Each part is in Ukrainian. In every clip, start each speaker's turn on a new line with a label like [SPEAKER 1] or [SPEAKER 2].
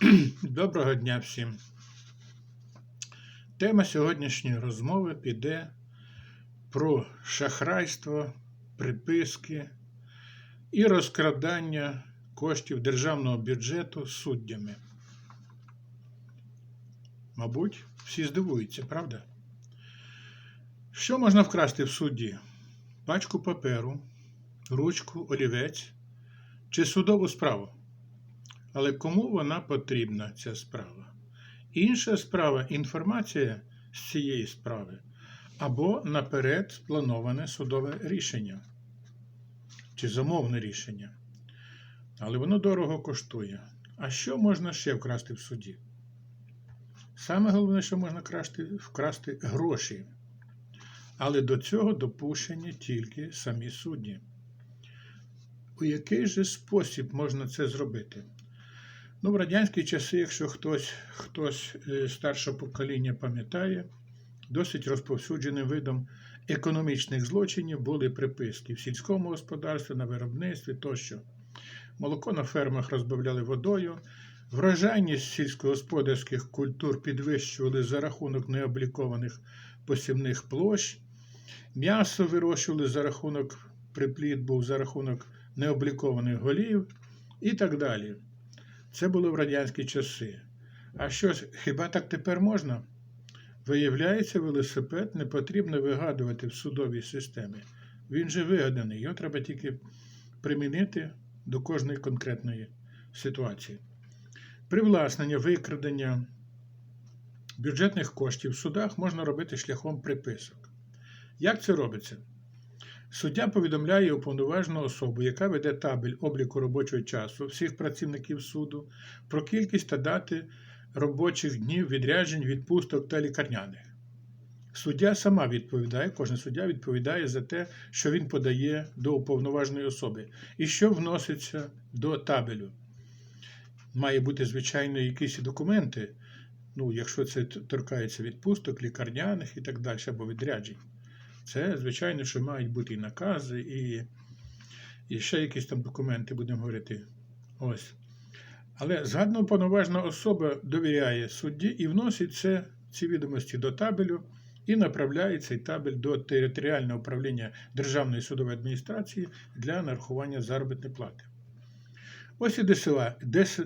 [SPEAKER 1] Доброго дня всім. Тема сьогоднішньої розмови піде про шахрайство, приписки і розкрадання коштів державного бюджету суддями. Мабуть, всі здивуються, правда? Що можна вкрасти в судді? Пачку паперу, ручку, олівець чи судову справу? Але кому вона потрібна, ця справа? Інша справа інформація з цієї справи або наперед сплановане судове рішення чи замовне рішення. Але воно дорого коштує. А що можна ще вкрасти в суді? Саме головне, що можна красти, вкрасти гроші. Але до цього допущені тільки самі судді. У який же спосіб можна це зробити? Ну, в радянські часи, якщо хтось хтось е, старшого покоління пам'ятає, досить розповсюдженим видом економічних злочинів були приписки в сільському господарстві, на виробництві тощо. Молоко на фермах розбавляли водою, врожайність сільськогосподарських культур підвищували за рахунок необлікованих посівних площ, м'ясо вирощували за рахунок припліт був за рахунок необлікованих голів і так далі. Це було в радянські часи. А що ж, хіба так тепер можна? Виявляється, велосипед не потрібно вигадувати в судовій системі. Він же вигаданий, його треба тільки примінити до кожної конкретної ситуації. Привласнення, викрадення бюджетних коштів в судах можна робити шляхом приписок. Як це робиться? Суддя повідомляє уповноважену особу, яка веде табель обліку робочого часу всіх працівників суду, про кількість та дати робочих днів, відряджень, відпусток та лікарняних. Суддя сама відповідає, кожен суддя відповідає за те, що він подає до уповноваженої особи і що вноситься до табелю. Має бути, звичайно, якісь документи, ну, якщо це торкається відпусток, лікарняних і так далі, або відряджень. Це, звичайно, що мають бути і накази, і і ще якісь там документи, будемо говорити. Ось. Але згадно повноважна особа довіряє судді і вносить це, ці відомості до табелю і направляє цей табель до територіального управління Державної судової адміністрації для нарахування заробітної плати. Ось і ДСА,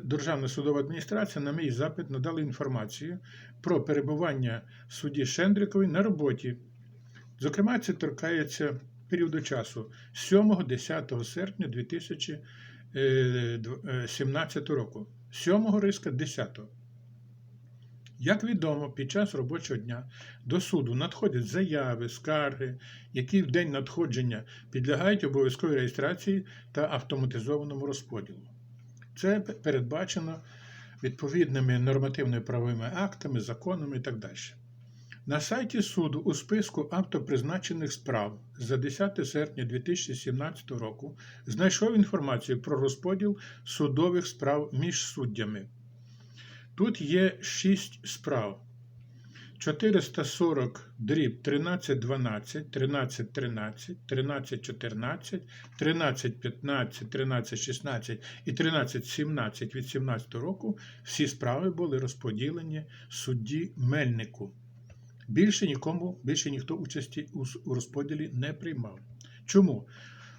[SPEAKER 1] Державна судова адміністрація на мій запит надала інформацію про перебування судді Шендрікової на роботі. Зокрема, це торкається періоду часу 7-10 серпня 2017 року. 7 риска 10. Як відомо, під час робочого дня до суду надходять заяви, скарги, які в день надходження підлягають обов'язковій реєстрації та автоматизованому розподілу. Це передбачено відповідними нормативно-правовими актами, законами і так далі. На сайті суду у списку автопризначених справ за 10 серпня 2017 року знайшов інформацію про розподіл судових справ між суддями. Тут є 6 справ. 440 дріб 1312, 1313, 1314, 1315, 1316 і 1317 від 17 року всі справи були розподілені судді Мельнику. Більше нікому, більше ніхто участі у розподілі не приймав. Чому?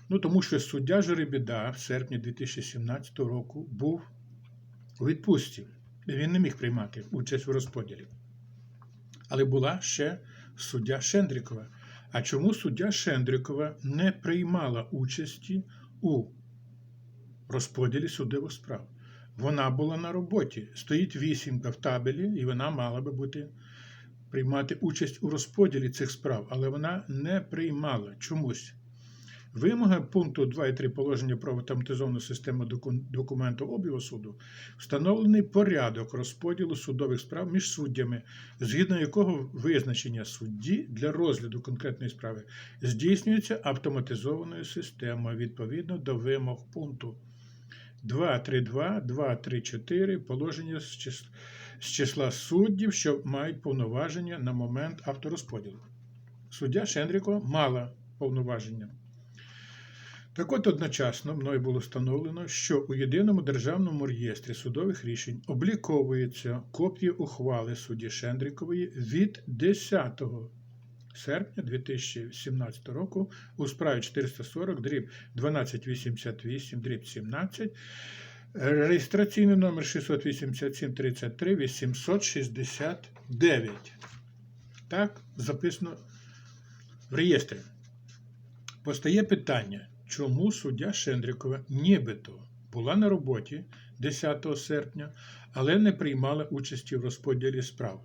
[SPEAKER 1] Ну, Тому що суддя Жеребіда в серпні 2017 року був у відпустці. Він не міг приймати участь у розподілі. Але була ще суддя Шендрікова. А чому суддя Шендрікова не приймала участі у розподілі судових справ? Вона була на роботі. Стоїть вісімка в табелі, і вона мала би бути приймати участь у розподілі цих справ, але вона не приймала чомусь. Вимога пункту 2 і 3 положення про автоматизовану систему документообігу суду встановлений порядок розподілу судових справ між суддями, згідно якого визначення судді для розгляду конкретної справи здійснюється автоматизованою системою відповідно до вимог пункту 2.3.2, 2.3.4 положення з числа з числа суддів, що мають повноваження на момент авторозподілу. Суддя Шендріко мала повноваження. Так от одночасно мною було встановлено, що у єдиному державному реєстрі судових рішень обліковується копія ухвали судді Шендрікової від 10 серпня 2017 року у справі 440 дріб 1288 дріб 17 реєстраційний номер 687 33 869. Так записано в реєстрі. Постає питання, чому суддя Шендрикова нібито була на роботі 10 серпня, але не приймала участі в розподілі справ.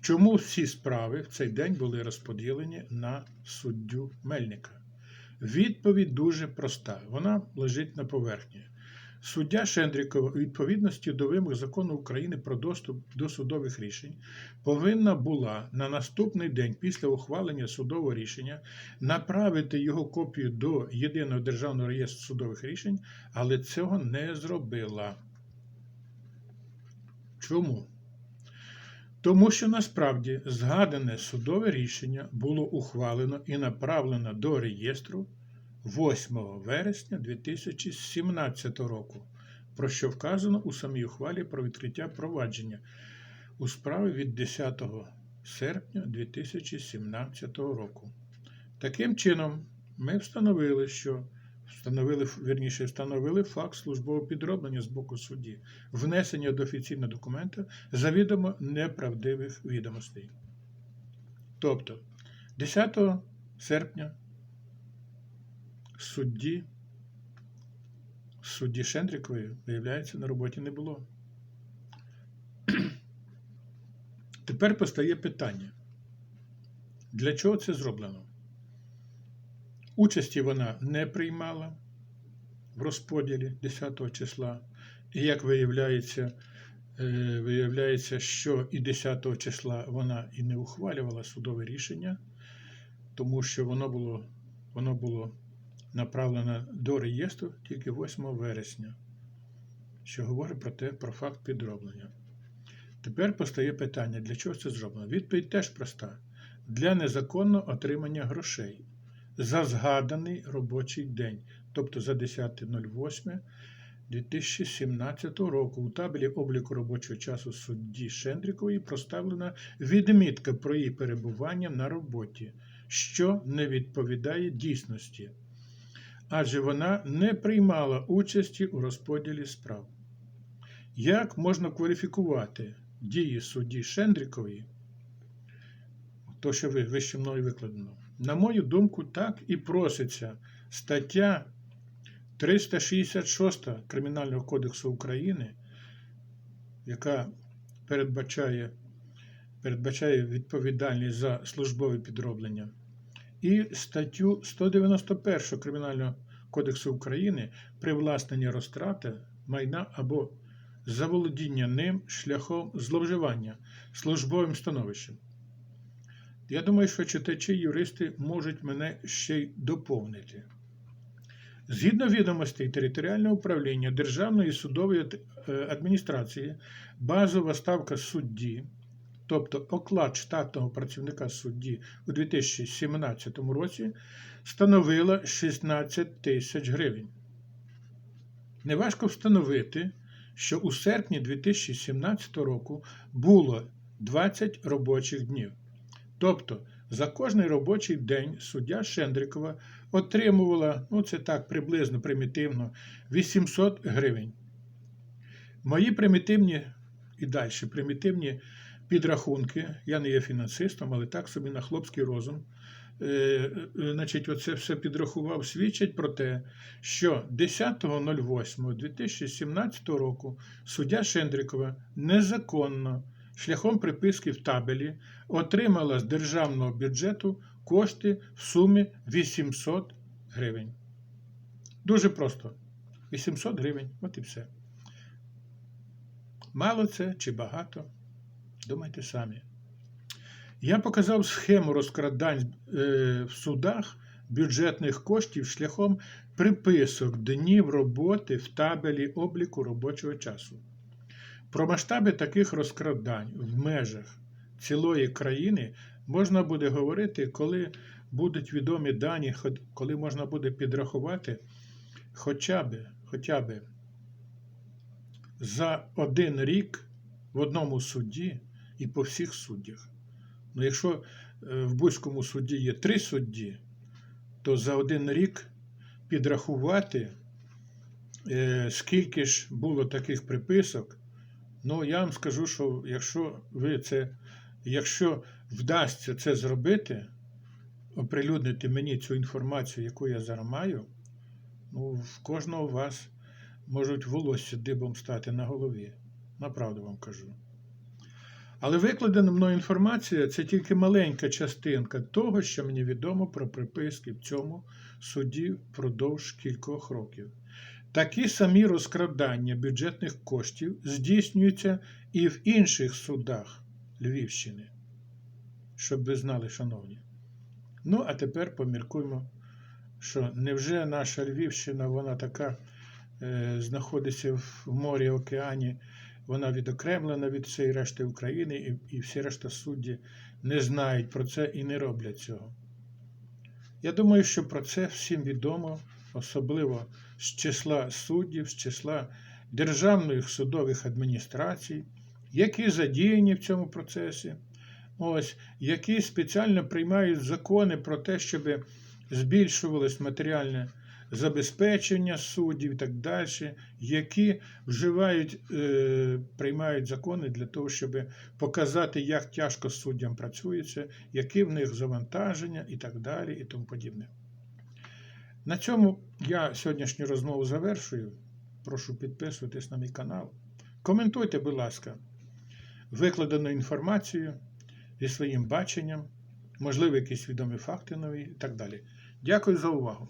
[SPEAKER 1] Чому всі справи в цей день були розподілені на суддю Мельника? Відповідь дуже проста. Вона лежить на поверхні. Суддя Шендрікова у відповідності до вимог закону України про доступ до судових рішень повинна була на наступний день після ухвалення судового рішення направити його копію до Єдиного державного реєстру судових рішень, але цього не зробила. Чому? Тому що насправді згадане судове рішення було ухвалено і направлено до реєстру 8 вересня 2017 року, про що вказано у самій ухвалі про відкриття провадження у справі від 10 серпня 2017 року. Таким чином, ми встановили, що встановили, вірніше, встановили факт службового підроблення з боку судді, внесення до офіційного документа завідомо неправдивих відомостей. Тобто, 10 серпня судді, судді Шендрікової, виявляється, на роботі не було. Тепер постає питання, для чого це зроблено? Участі вона не приймала в розподілі 10 числа, і як виявляється, е, виявляється, що і 10 числа вона і не ухвалювала судове рішення, тому що воно було, воно було направлено до реєстру тільки 8 вересня, що говорить про те, про факт підроблення. Тепер постає питання, для чого це зроблено? Відповідь теж проста: для незаконного отримання грошей за згаданий робочий день, тобто за 10.08.2017 року у табелі обліку робочого часу судді Шендрікової проставлена відмітка про її перебування на роботі, що не відповідає дійсності, адже вона не приймала участі у розподілі справ. Як можна кваліфікувати дії судді Шендрікової, то, що ви вище мною викладено? На мою думку, так і проситься стаття 366 Кримінального кодексу України, яка передбачає, передбачає відповідальність за службове підроблення, і статтю 191 Кримінального кодексу України привласнення розтрати майна або заволодіння ним шляхом зловживання службовим становищем. Я думаю, що читачі юристи можуть мене ще й доповнити. Згідно відомостей територіального управління Державної судової адміністрації, базова ставка судді, тобто оклад штатного працівника судді у 2017 році, становила 16 тисяч гривень. Неважко встановити, що у серпні 2017 року було 20 робочих днів. Тобто за кожний робочий день суддя Шендрикова отримувала, ну це так приблизно примітивно, 800 гривень. Мої примітивні і далі примітивні підрахунки, я не є фінансистом, але так собі на хлопський розум. е, е, Значить, оце все підрахував, свідчить про те, що 10.08.2017 року суддя Шендрикова незаконно шляхом приписки в табелі отримала з державного бюджету кошти в сумі 800 гривень. Дуже просто. 800 гривень, от і все. Мало це чи багато? Думайте самі. Я показав схему розкрадань е, в судах бюджетних коштів шляхом приписок днів роботи в табелі обліку робочого часу. Про масштаби таких розкрадань в межах цілої країни можна буде говорити, коли будуть відомі дані, коли можна буде підрахувати хоча б, хоча б за один рік в одному суді і по всіх суддях. Ну, якщо е, в Бузькому суді є три судді, то за один рік підрахувати, е, скільки ж було таких приписок, ну я вам скажу, що якщо ви це, якщо вдасться це зробити, оприлюднити мені цю інформацію, яку я зараз маю, ну, в кожного з вас можуть волосся дибом стати на голові. Направду вам кажу. Але викладена мною інформація це тільки маленька частинка того, що мені відомо про приписки в цьому суді впродовж кількох років. Такі самі розкрадання бюджетних коштів здійснюються і в інших судах Львівщини, щоб ви знали, шановні. Ну, а тепер поміркуємо, що невже наша Львівщина, вона така е, знаходиться в морі, океані, вона відокремлена від всієї решти України, і, і всі решта судді не знають про це і не роблять цього. Я думаю, що про це всім відомо, особливо з числа суддів, з числа державних судових адміністрацій, які задіяні в цьому процесі, ось, які спеціально приймають закони про те, щоб збільшувалось матеріальне забезпечення суддів і так далі, які вживають, е, приймають закони для того, щоб показати, як тяжко суддям працюється, які в них завантаження і так далі, і тому подібне. На цьому я сьогоднішню розмову завершую. Прошу підписуватись на мій канал. Коментуйте, будь ласка, викладену інформацію зі своїм баченням, можливо, якісь відомі факти нові і так далі. Дякую за увагу.